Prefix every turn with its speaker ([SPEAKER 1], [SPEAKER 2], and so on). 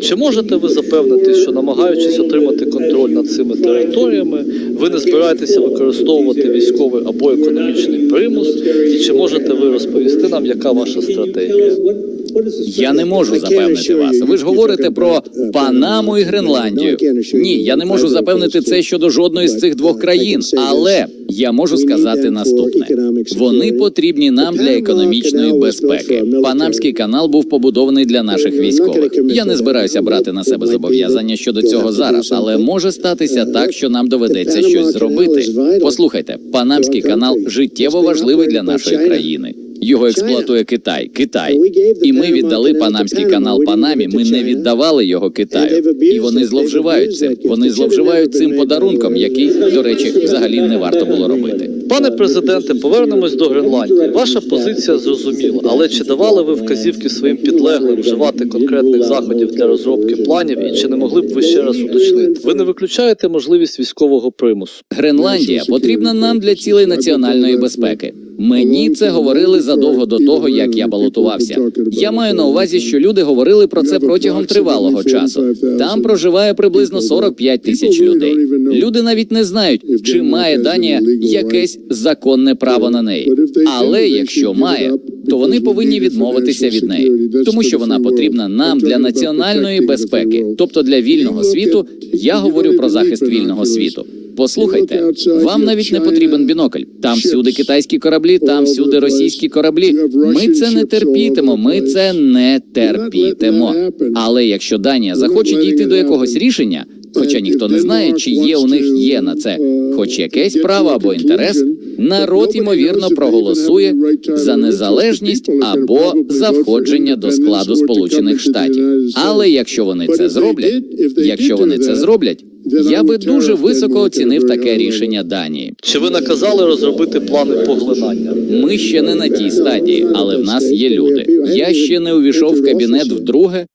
[SPEAKER 1] Чи можете ви запевнити, що намагаючись отримати контроль над цими територіями, ви не збираєтеся використовувати військовий або економічний примус? І чи можете ви розповісти нам, яка ваша стратегія?
[SPEAKER 2] Я не можу запевнити вас. Ви ж говорите про Панаму і Гренландію. Ні, я не можу запевнити це щодо жодної з цих двох країн, але я можу сказати наступне: вони потрібні нам для економічної безпеки. Панамський канал був побудований для наших військових. Я не збираюся брати на себе зобов'язання щодо цього зараз, але може статися так, що нам доведеться щось зробити. Послухайте, Панамський канал життєво важливий для нашої країни. Його експлуатує Китай. Китай. І ми віддали Панамський канал Панамі. Ми не віддавали його Китаю. І вони зловживають цим. Вони зловживають цим подарунком, який, до речі, взагалі не варто було робити.
[SPEAKER 1] Пане президенте, повернемось до Гренландії. Ваша позиція зрозуміла, але чи давали ви вказівки своїм підлеглим вживати конкретних заходів для розробки планів, і чи не могли б ви ще раз уточнити? Ви не виключаєте можливість військового примусу?
[SPEAKER 2] Гренландія потрібна нам для цілей національної безпеки. Мені це говорили задовго до того, як я балотувався. Я маю на увазі, що люди говорили про це протягом тривалого часу. Там проживає приблизно 45 тисяч людей. Люди навіть не знають, чи має Данія якесь законне право на неї. Але якщо має, то вони повинні відмовитися від неї, тому що вона потрібна нам для національної безпеки, тобто для вільного світу. Я говорю про захист вільного світу. Послухайте, вам навіть не потрібен бінокль. Там всюди китайські кораблі, там всюди російські кораблі. Ми це не терпітимо. Ми це не терпітимо. Але якщо Данія захоче дійти до якогось рішення, хоча ніхто не знає, чи є у них є на це хоч якесь право або інтерес, народ ймовірно проголосує за незалежність або за входження до складу Сполучених Штатів. Але якщо вони це зроблять, якщо вони це зроблять, я би дуже високо оцінив таке рішення Данії.
[SPEAKER 1] Чи ви наказали розробити плани поглинання?
[SPEAKER 2] Ми ще не на тій стадії, але в нас є люди. Я ще не увійшов в кабінет вдруге,